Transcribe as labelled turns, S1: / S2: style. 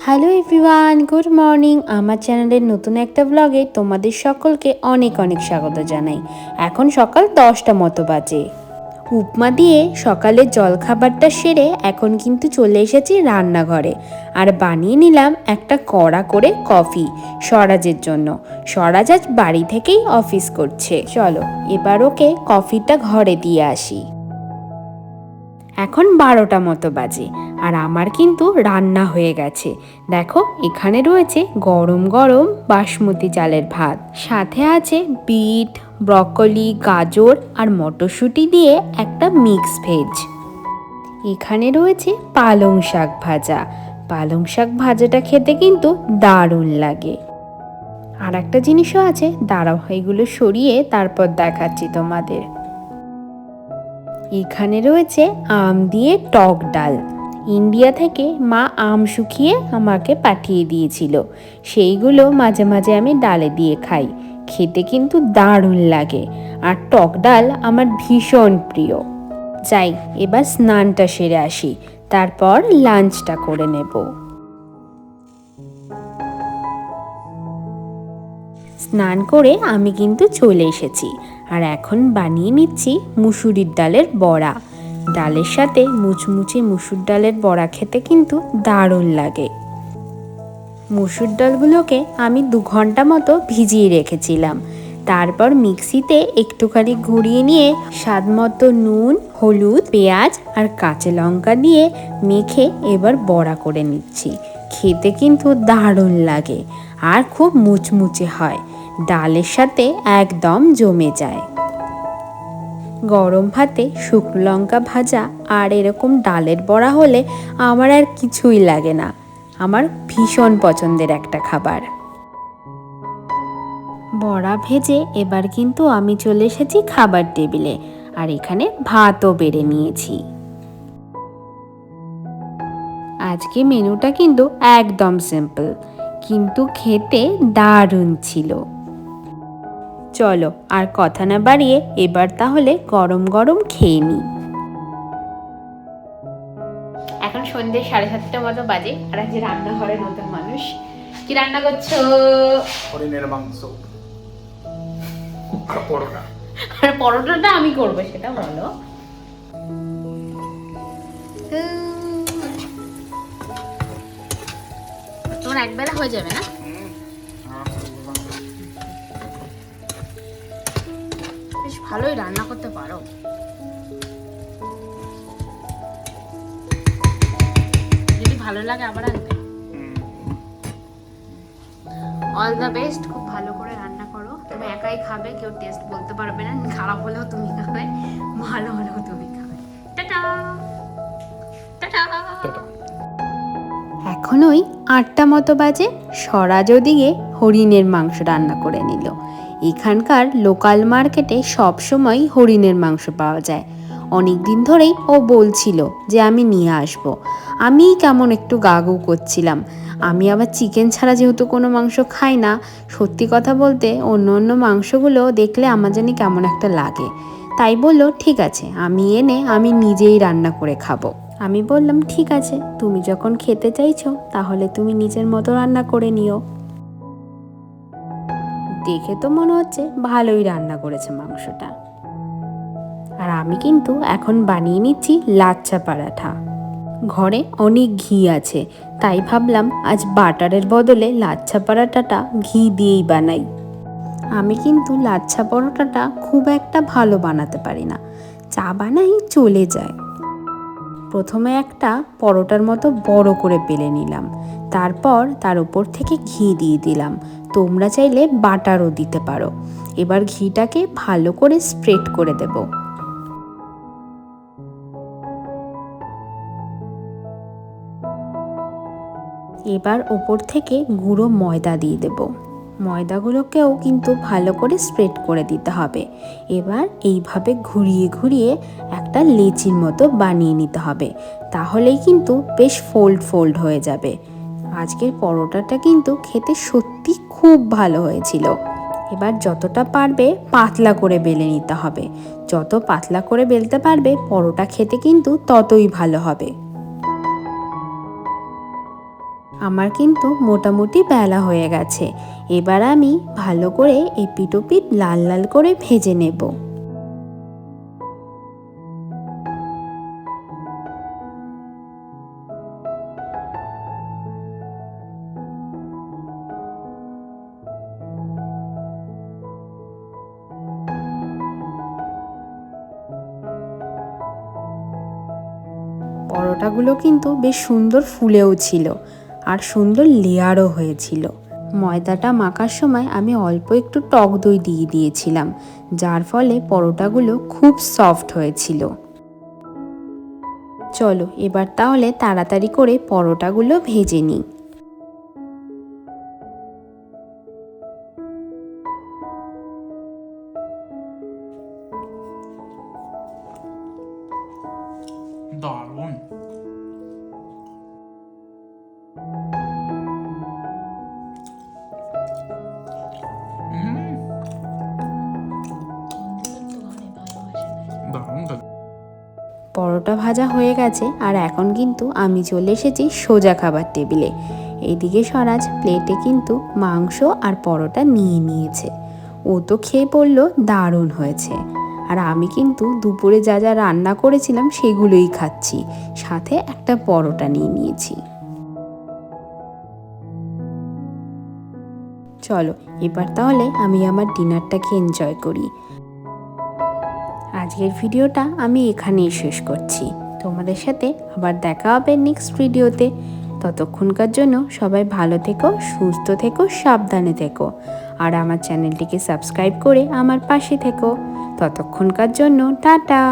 S1: Hello everyone, good morning. আমার চ্যানেলের নতুন একটা ব্লগে তোমাদের সকলকে অনেক অনেক স্বাগত জানাই। এখন সকাল দশটা মতো বাজে। উপমা দিয়ে সকালের জলখাবারটা সেরে এখন কিন্তু চলে এসেছি রান্নাঘরে। আর বানিয়ে নিলাম একটা কড়া করে কফি স্বরাজের জন্য। স্বরাজ আজ বাড়ি থেকেই অফিস করছে। চলো, এবার ওকে কফিটা ঘরে দিয়ে আসি। এখন বারোটা মতো বাজে, আর আমার কিন্তু রান্না হয়ে গেছে। দেখো, এখানে রয়েছে গরম গরম বাসমতি চালের ভাত। সাথে আছে বিট, ব্রকলি, গাজর আর মটরশুঁটি দিয়ে একটা মিক্স ভেজ। এখানে রয়েছে পালং শাক ভাজা। পালং শাক ভাজাটা খেতে কিন্তু দারুণ লাগে। আর একটা জিনিসও আছে, দাঁড়াও, এগুলো সরিয়ে তারপর দেখাচ্ছি তোমাদের। এখানে রয়েছে আম দিয়ে টক ডাল। ইন্ডিয়া থেকে মা আম শুকিয়ে আমাকে পাঠিয়ে দিয়েছিল। সেইগুলো মাঝে মাঝে আমি ডালে দিয়ে খাই। খেতে কিন্তু দারুণ লাগে। আর টক ডাল আমার ভীষণ প্রিয়। যাই, এবার স্নানটা সেরে আসি। তারপর লাঞ্চটা করে নেব। স্নান করে আমি কিন্তু চলে এসেছি। আর এখন বানিয়ে নিচ্ছি মুসুরির ডালের বড়া। ডালের সাথে মুচমুচে মুসুর ডালের বড়া খেতে কিন্তু দারুণ লাগে। মুসুর ডালগুলোকে আমি দু ঘণ্টা মতো ভিজিয়ে রেখেছিলাম। তারপর মিক্সিতে একটুখানি ঘুরিয়ে নিয়ে স্বাদ মতো নুন, হলুদ, পেঁয়াজ আর কাঁচা লঙ্কা দিয়ে মেখে এবার বড়া করে নিচ্ছি। খেতে কিন্তু দারুণ লাগে আর খুব মুচমুচে হয়। ডালের সাথে একদম জমে যায়। গরম ভাতে শুকনো লঙ্কা ভাজা আর এরকম ডালের বড়া হলে আমার আর কিছুই লাগে না। আমার ভীষণ পছন্দের একটা খাবার। বড়া ভেজে এবার কিন্তু আমি চলে এসেছি খাবার টেবিলে আর এখানে ভাতও বেড়ে নিয়েছি। আজকে মেনুটা কিন্তু একদম সিম্পল কিন্তু খেতে দারুণ ছিল। চলো আর কথা না বাড়িয়ে এবার তাহলে গরম গরম খেয়ে নিই এখন সন্ধ্যে সাড়ে সাতটা মতো বাজে আর আজ রান্নাঘরে নতুন মানুষ। কি রান্না করছ?
S2: হরিণের মাংস। আর পরোটা।
S1: আর পরোটাটা আমি করব সেটা বলো। তোমার একবেলা হয়ে যাবে না? ভালোই রান্না করতে পারো। যদি ভালো লাগে আবার আনবে। অল দ্য বেস্ট খুব ভালো করে রান্না করো। তুমি একাই খাবে, কেউ টেস্ট বলতে পারবে না। খারাপ হলেও তুমি খাবে, ভালো হলেও তুমি খাবে। টাটা! টাটা। এখন ওই আটটা মতো বাজে স্বরাজ ওদিকে হরিণের মাংস রান্না করে নিল। এখানকার লোকাল মার্কেটে সবসময় হরিণের মাংস পাওয়া যায়। অনেক দিন ধরেই ও বলছিল যে আমি নিয়ে আসব। আমি কেমন একটু গাগু করছিলাম। আমি আবার চিকেন ছাড়া যেহেতু কোনো মাংস খাই না, সত্যি কথা বলতে অন্য অন্য মাংসগুলো দেখলে আমার জানি কেমন একটা লাগে। তাই বলল, ঠিক আছে, আমি এনে আমি নিজেই রান্না করে খাব। আমি বললাম, ঠিক আছে, তুমি যখন খেতে চাইছো, তাহলে তুমি নিজের মতো রান্না করে নিও। দেখে তো মনে হচ্ছে ভালোই রান্না করেছে মাংসটা। আর আমি কিন্তু এখন বানিয়ে নিচ্ছি লাচ্চা পরাঠা। ঘরে অনেক ঘি আছে, তাই ভাবলাম আজ বাটারের বদলে লাচ্ছা পরাঠাটা ঘি দিয়েই বানাই। আমি কিন্তু লাচ্ছা পরোটাটা খুব একটা ভালো বানাতে পারি না। চা বানাই চলে যায়। প্রথমে একটা পরোটার মতো বড় করে বেলে নিলাম। তারপর তার উপর থেকে ঘি দিয়ে দিলাম। তোমরা চাইলে বাটারও দিতে পারো। এবার ঘিটাকে ভালো করে স্প্রেড করে দেব। এবার ওপর থেকে গুঁড়ো ময়দা দিয়ে দেব। ময়দাগুলোকেও কিন্তু ভালো করে স্প্রেড করে দিতে হবে। এবার এইভাবে ঘুরিয়ে ঘুরিয়ে একটা লেচির মতো বানিয়ে নিতে হবে। তাহলেই কিন্তু বেশ ফোল্ড ফোল্ড হয়ে যাবে। আজকের পরোটাটা কিন্তু খেতে সত্যি খুব ভালো হয়েছিল। এবার যতটা পারবে পাতলা করে বেলে নিতে হবে। যত পাতলা করে বেলতে পারবে, পরোটা খেতে কিন্তু ততই ভালো হবে। আমার কিন্তু মোটামুটি বেলা হয়ে গেছে। এবার আমি ভালো করে এপিটোপিট লাল লাল করে ভেজে নেব। পরোটাগুলো কিন্তু বেশ সুন্দর ফুলেও ছিল। আর সুন্দর লেয়ারও হয়েছিল। ময়দাটা মাখার সময় আমি অল্প একটু টক দই দিয়ে দিয়েছিলাম, যার ফলে পরোটাগুলো খুব সফট হয়েছিল। চলো, এবার তাহলে তাড়াতাড়ি করে পরোটাগুলো ভেজে নিই।
S2: দারুণ।
S1: পরোটা ভাজা হয়ে গেছে আর এখন কিন্তু আমি চলে এসেছি সোজা খাবার টেবিলে। এইদিকে স্বরাজ প্লেটে কিন্তু মাংস আর পরোটা নিয়ে নিয়েছে। ও তো খেয়ে পড়ল, দারুণ হয়েছে। আর আমি কিন্তু দুপুরে যা যা রান্না করেছিলাম সেগুলোই খাচ্ছি, সাথে একটা পরোটা নিয়ে নিয়েছি। চলো, এবার তাহলে আমি আমার ডিনারটাকে এনজয় করি। আজকের ভিডিওটা আমি এখানেই শেষ করছি। তোমাদের সাথে আবার দেখা হবে নেক্সট ভিডিওতে। ততক্ষণকার জন্য সবাই ভালো থেকো, সুস্থ থেকো, সাবধানে থেকো। আর আমার চ্যানেলটিকে সাবস্ক্রাইব করে আমার পাশে থেকো। ততক্ষণকার জন্য টাটা!